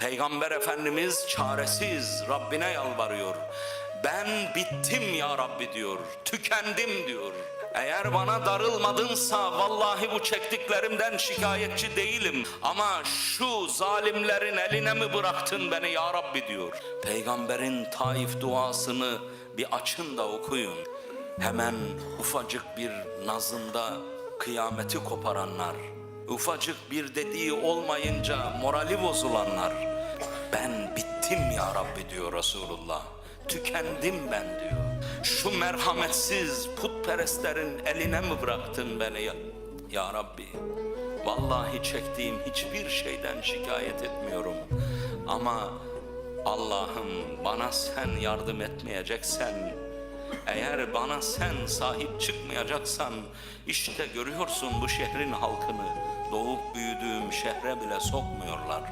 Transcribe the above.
Peygamber Efendimiz çaresiz Rabbine yalvarıyor. Ben bittim ya Rabbi diyor. Tükendim diyor. Eğer bana darılmadınsa vallahi bu çektiklerimden şikayetçi değilim. Ama şu zalimlerin eline mi bıraktın beni ya Rabbi diyor. Peygamberin Taif duasını bir açın da okuyun. Hemen ufacık bir nazında kıyameti koparanlar, ufacık bir dediği olmayınca morali bozulanlar, ben bittim ya Rabbi diyor Resulullah, tükendim ben diyor. Şu merhametsiz putperestlerin eline mi bıraktın beni ya, ya Rabbi? Vallahi çektiğim hiçbir şeyden şikayet etmiyorum. Ama Allah'ım bana sen yardım etmeyeceksen, eğer bana sen sahip çıkmayacaksan, işte görüyorsun bu şehrin halkını, şehre bile sokmuyorlar.